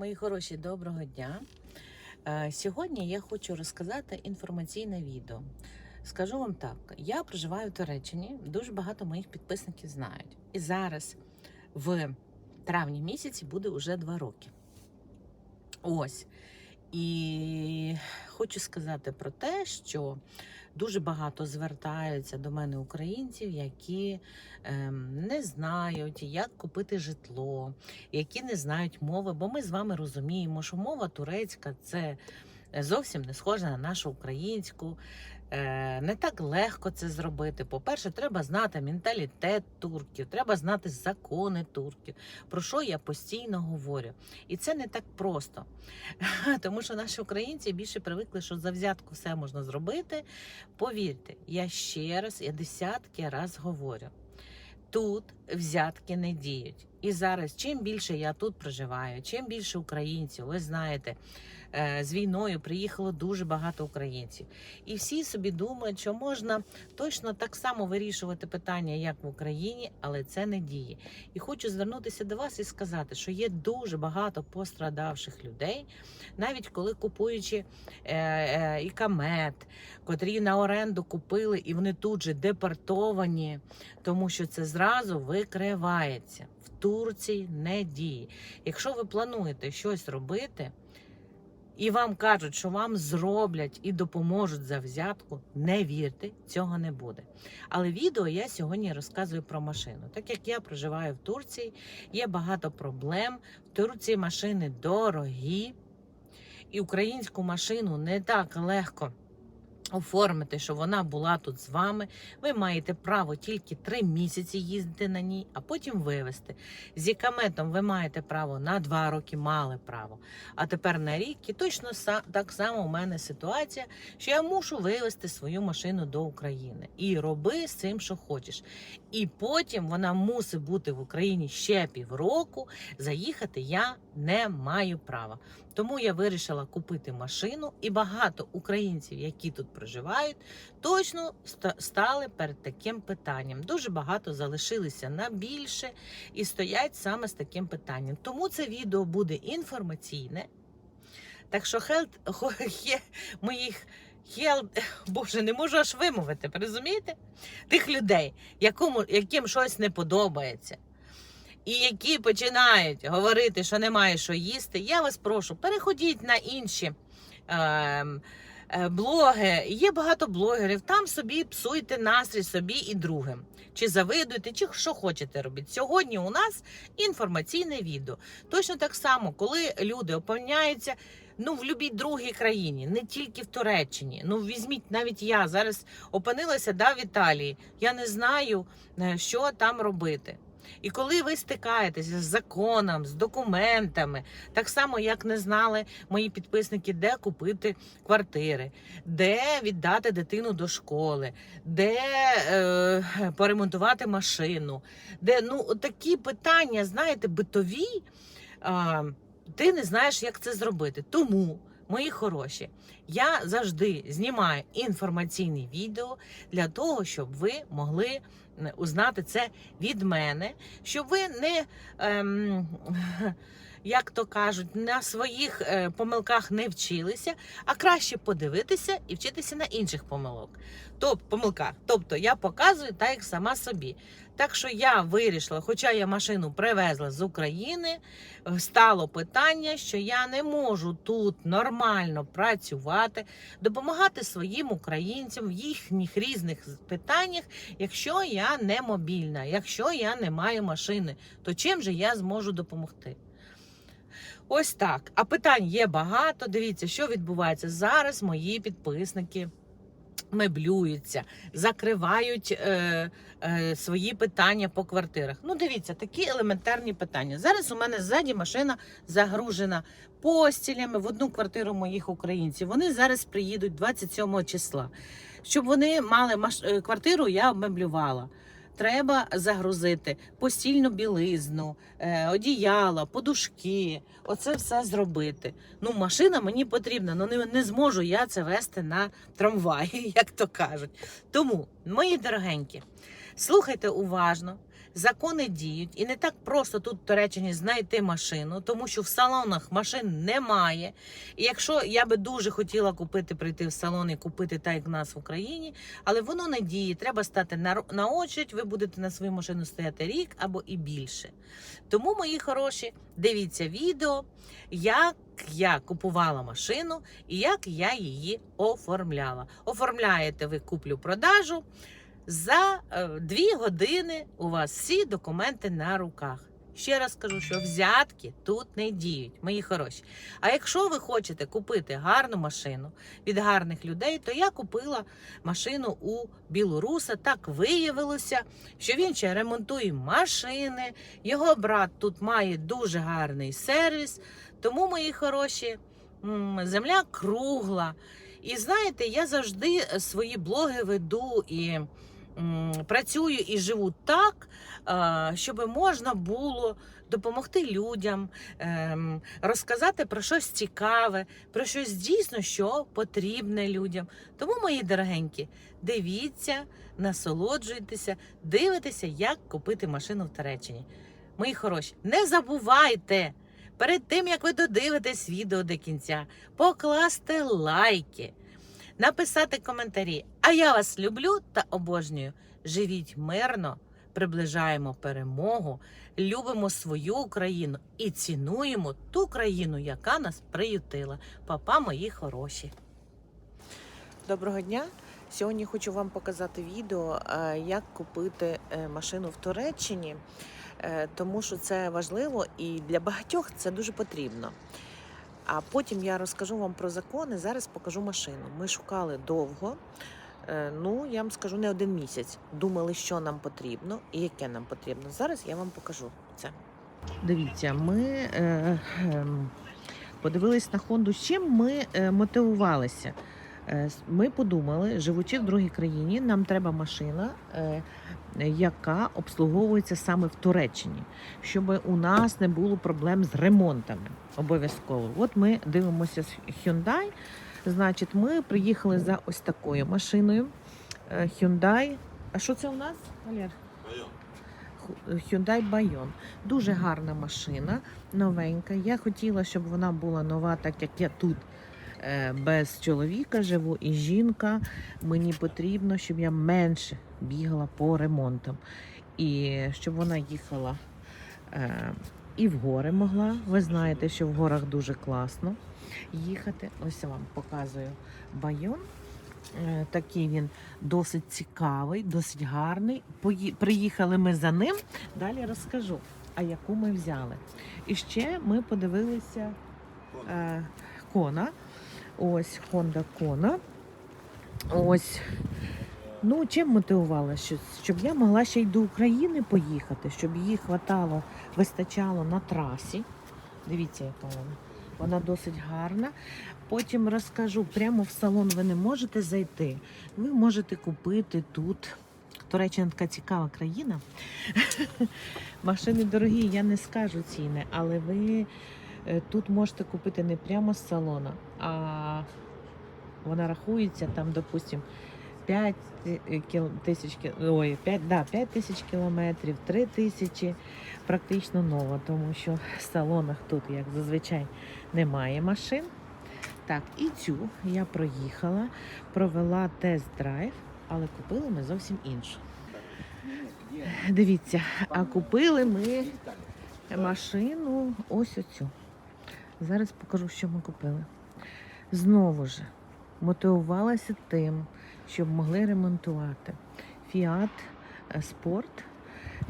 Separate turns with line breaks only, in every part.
Мої хороші, доброго дня. Е, Сьогодні я хочу розказати інформаційне відео. Скажу вам так: я проживаю в Туреччині, дуже багато моїх підписників знають. І зараз, в травні місяці, буде вже два роки. Ось. І хочу сказати про те, що дуже багато звертаються до мене українців, які ем, не знають, як купити житло, які не знають мови, бо ми з вами розуміємо, що мова турецька це зовсім не схожа на нашу українську. Е, Не так легко це зробити. По-перше, треба знати менталітет турків, треба знати закони турків, про що я постійно говорю. І це не так просто. Тому що наші українці більше привикли, що за взятку все можна зробити. Повірте, я ще раз, я десятки раз говорю. Тут взятки не діють. І зараз, чим більше я тут проживаю, чим більше українців, ви знаєте, е, з війною приїхало дуже багато українців. І всі собі думають, що можна точно так само вирішувати питання, як в Україні, але це не діє. І хочу звернутися до вас і сказати, що є дуже багато пострадавших людей, навіть коли купуючи е, е, ікамет, котрі на оренду купили, і вони тут же депортовані, тому що це зразу викривається. В Турції не діє. Якщо ви плануєте щось робити, і вам кажуть, що вам зроблять і допоможуть за взятку, не вірте, цього не буде. Але відео я сьогодні розказую про машину. Так як я проживаю в Турції, є багато проблем. В Турції машини дорогі, і українську машину не так легко. Оформити, щоб вона була тут з вами. Ви маєте право тільки три місяці їздити на ній, а потім вивезти. З ікаметом ви маєте право на два роки, мали право. А тепер на рік і точно так само у мене ситуація, що я мушу вивезти свою машину до України. І роби з цим, що хочеш. І потім вона мусить бути в Україні ще півроку. Заїхати я не маю права. Тому я вирішила купити машину, і багато українців, які тут проживають, точно стали перед таким питанням. Дуже багато залишилися на більше і стоять саме з таким питанням. Тому це відео буде інформаційне. Так що хелт моїх хел, боже, не можу аж вимовити, розумієте? Тих людей, якому, яким щось не подобається. І які починають говорити, що немає що їсти, я вас прошу, переходіть на інші е, блоги. Є багато блогерів. Там собі псуйте настрій собі і другим. Чи завидуєте, чи що хочете робити. Сьогодні у нас інформаційне відео. Точно так само, коли люди опиняються. Ну, в будь-якій другій країні, не тільки в Туреччині. Ну, візьміть, навіть я зараз опинилася да, в Італії. Я не знаю, е, що там робити. І коли ви стикаєтеся з законом, з документами, так само як не знали мої підписники, де купити квартири, де віддати дитину до школи, де е, поремонтувати машину, де ну такі питання, знаєте, битові, е, ти не знаєш, як це зробити. Тому. Мої хороші, я завжди знімаю інформаційне відео для того, щоб ви могли узнати це від мене, щоб ви не, ем, як то кажуть, на своїх е, помилках не вчилися, а краще подивитися і вчитися на інших помилок. Тобто, помилках. Тобто я показую так, як сама собі. Так що я вирішила, хоча я машину привезла з України, стало питання, що я не можу тут нормально працювати, допомагати своїм українцям в їхніх різних питаннях, якщо я не мобільна, якщо я не маю машини, то чим же я зможу допомогти? Ось так. А питань є багато. Дивіться, що відбувається зараз. Мої підписники меблюються, закривають е, е, свої питання по квартирах. Ну, дивіться, такі елементарні питання. Зараз у мене ззаді машина загружена постілями в одну квартиру моїх українців. Вони зараз приїдуть 27 числа. Щоб вони мали маш... е, квартиру, я обмеблювала. Треба загрузити постільну білизну, е, одіяла, подушки. Оце все зробити. Ну, машина мені потрібна, але не, не зможу я це вести на трамваї, як то кажуть. Тому, мої дорогенькі, слухайте уважно, закони діють, і не так просто тут в Туреччині знайти машину, тому що в салонах машин немає. І якщо я би дуже хотіла купити, прийти в салон і купити так, як в нас в Україні, але воно не діє. Треба стати на, на очередь, ви будете на свою машину стояти рік або і більше. Тому, мої хороші, дивіться відео, як я купувала машину і як я її оформляла. Оформляєте ви куплю-продажу. За е, дві години у вас всі документи на руках. Ще раз кажу, що взятки тут не діють, мої хороші. А якщо ви хочете купити гарну машину від гарних людей, то я купила машину у білоруса. Так виявилося, що він ще ремонтує машини. Його брат тут має дуже гарний сервіс. Тому, мої хороші, земля кругла. І знаєте, я завжди свої блоги веду і працюю і живу так, щоб можна було допомогти людям, ем, розказати про щось цікаве, про щось дійсно, що потрібне людям. Тому, мої дорогенькі, дивіться, насолоджуйтеся, дивитеся, як купити машину в Туреччині. Мої хороші, не забувайте перед тим, як ви додивитесь відео до кінця, покласти лайки, написати коментарі. А я вас люблю та обожнюю. Живіть мирно, приближаємо перемогу, любимо свою Україну і цінуємо ту країну, яка нас приютила. Папа, мої хороші. Доброго дня! Сьогодні хочу вам показати відео, е, як купити е, машину в Туреччині, е, тому що це важливо і для багатьох це дуже потрібно. А потім я розкажу вам про закони. Зараз покажу машину. Ми шукали довго. е, Ну, я вам скажу не один місяць. Думали, що нам потрібно і яке нам потрібно. Зараз я вам покажу це. Дивіться, ми е, ем, подивились на Хонду. З чим ми е, мотивувалися? Е, Ми подумали, живучи в другій країні, нам треба машина, е, яка обслуговується саме в Туреччині, щоб у нас не було проблем з ремонтами. Обов'язково. От ми дивимося з Hyundai. Значить, ми приїхали за ось такою машиною. Е, Hyundai. А що це у нас, Валер? Hyundai Bayon. Дуже гарна машина, новенька. Я хотіла, щоб вона була нова, так як я тут без чоловіка живу і жінка. Мені потрібно, щоб я менше бігала по ремонтам. І щоб вона їхала е, і в гори могла. Ви знаєте, що в горах дуже класно їхати. Ось я вам показую байон. Е, Такий він досить цікавий, досить гарний. Приїхали ми за ним. Далі розкажу, а яку ми взяли. І ще ми подивилися е, Кона. Ось Honda Kona. Ось. Ну, чим мотивувала? Щоб я могла ще й до України поїхати, щоб її хватало, вистачало на трасі. Дивіться, яка вона. Вона досить гарна. Потім розкажу, прямо в салон ви не можете зайти. Ви можете купити тут. Туреччина така цікава країна. Машини дорогі, я не скажу ціни, але ви тут можете купити не прямо з салона, а вона рахується там, допустим, 5 тисяч ой, 5, да, 5 тисяч кілометрів, 3 тисячі практично нова, тому що в салонах тут, як зазвичай, немає машин. Так, і цю я проїхала, провела тест-драйв, але купили ми зовсім іншу. Дивіться, а купили ми машину ось оцю. Зараз покажу, що ми купили. Знову ж мотивувалася тим, щоб могли ремонтувати. Fiat Sport.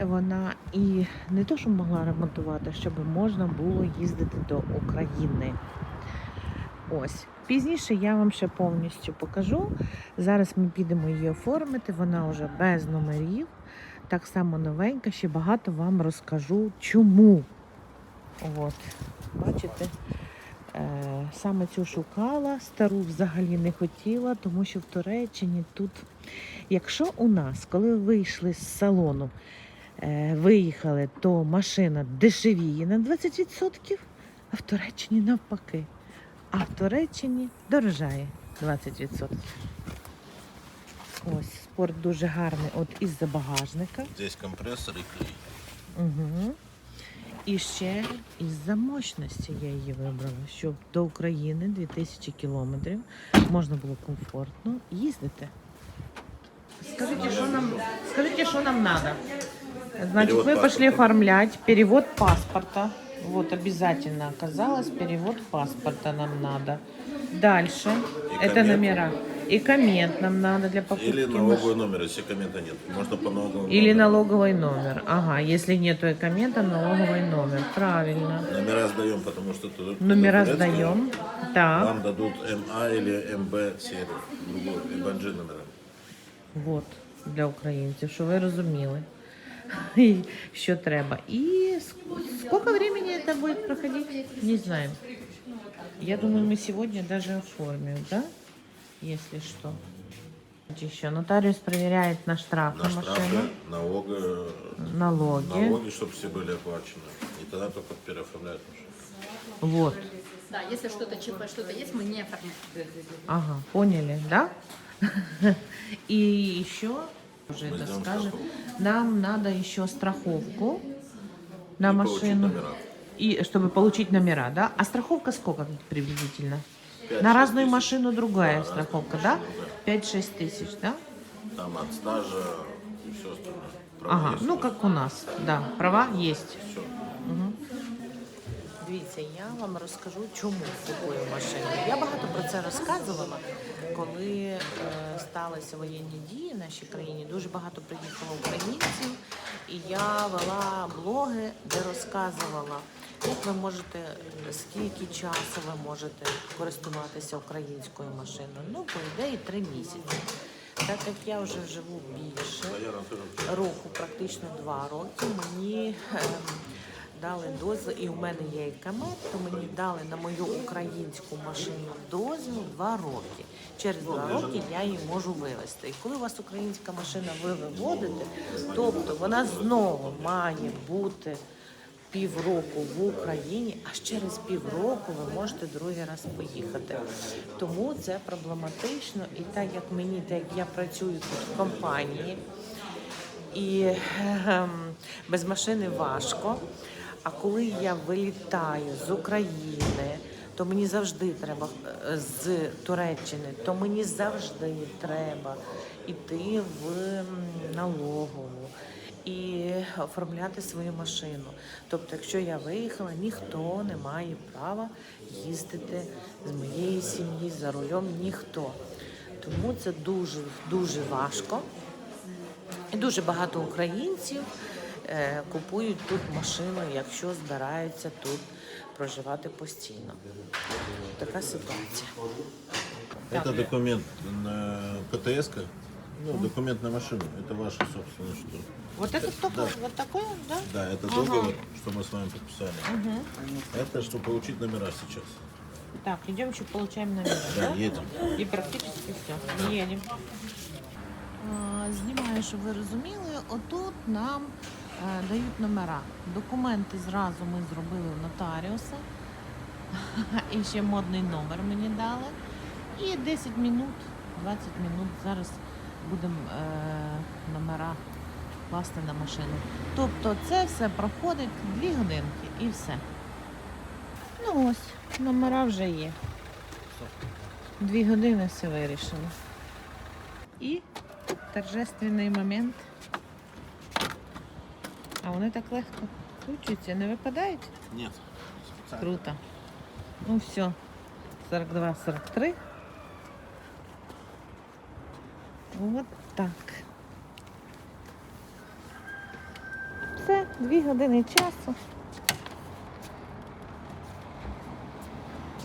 Вона і не то, що могла ремонтувати, щоб можна було їздити до України. Ось. Пізніше я вам ще повністю покажу. Зараз ми підемо її оформити. Вона вже без номерів. Так само новенька, ще багато вам розкажу, чому. От, бачите, е, саме цю шукала, стару взагалі не хотіла, тому що в Туреччині тут, якщо у нас, коли ви вийшли з салону, е, виїхали, то машина дешевіє на 20%, а в Туреччині навпаки. А в Туреччині дорожає 20%. Ось комфорт дуже гарний от із-за багажника.
Здесь компрессор и клей.
Угу. І ще із-за мощності я її вибрала, щоб до України 2000 кілометрів можна було комфортно їздити. Скажите, что нам, скажите, что нам надо? Значит,
Перевод
мы пошли
паспорта.
оформлять перевод паспорта. Вот обязательно оказалось, перевод паспорта нам надо. Дальше,
И
это
коммент.
номера. И коммент нам надо для покупки.
Или
маш-
налоговый номер, если коммента нет. Можно по налоговому
Или
номеру.
налоговый номер. Ага, если нету и коммента, налоговый номер. Правильно.
Номера сдаем, потому что тут
Номера
турецкие.
сдаем. Так,
Вам дадут МА или МБ серию. Другой, МБНЖ номера.
вот, для українців, що ви розуміли, І що треба. І ск- сколько времени это будет проходить, не знаем. Я думаю, мы сегодня даже оформим, да? Если что. Еще нотариус проверяет на штраф на,
На
машину,
штрафы, налоги,
налоги.
налоги, чтобы все были оплачены. И тогда только переоформляют машину.
Вот.
Да, если что-то ЧП, что-то есть, мы не оформляем.
Ага, поняли, да? И еще, уже это
страховку.
нам надо еще страховку на машину. И чтобы получить номера, да? А страховка сколько приблизительно?
Пять,
на
шесть
разную
тысяч.
машину другая
Да,
страховка,
разная
да?
машина,
5-6 тысяч, да?
Там от стажа и все остальное. Права
Ага,
есть
ну
у вас.
как у нас, да, права есть.
Всё.
Дивіться, я вам розкажу, чому купую машину. Я багато про це розказувала, коли е, сталися воєнні дії в нашій країні. Дуже багато приїхало українців, і я вела блоги, де розказувала, як ви можете, скільки часу ви можете користуватися українською машиною. Ну, по ідеї, три місяці. Так як я вже живу більше року, практично два роки, мені ем, дали дозвіл, і у мене є і камет, то мені дали на мою українську машину дозвіл два роки. Через два роки я її можу вивезти. І коли у вас українська машина ви виводите, тобто вона знову має бути півроку в Україні, а через півроку ви можете другий раз поїхати. Тому це проблематично. І так як мені, так як я працюю тут в компанії, і ем, без машини важко. А коли я вилітаю з України, то мені завжди треба е, з Туреччини, то мені завжди треба йти в налогову і оформляти свою машину. Тобто, якщо я виїхала, ніхто не має права їздити з моєї сім'ї за рулем, ніхто. Тому це дуже дуже важко. І дуже багато українців е, купують тут машину, якщо збираються тут проживати постійно. Така ситуація.
Это документ на ПТС, ну, документ на машину. Это ваше собственное что.
Вот это только
Да.
вот такое, да?
Да, это договор, что мы с вами подписали. Это чтобы получить номера сейчас.
Так, идем еще получаем номера,
Да,
да?
едем.
І практично все. Їдемо. Знімаю, щоб ви розуміли, отут нам е, дають номера. Документи зразу ми зробили у нотаріуса. І ще модний номер мені дали. І 10 минут, 20 минут зараз будемо е, номера класти на машину. Тобто це все проходить 2 годинки і все. Ну ось, номера вже є. Дві години все вирішено. І торжественний момент. А вони так легко кручуються, не випадають?
Нет.
Круто. Ну все. 42-43. Вот так. Все, дві години часу.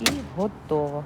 І готово.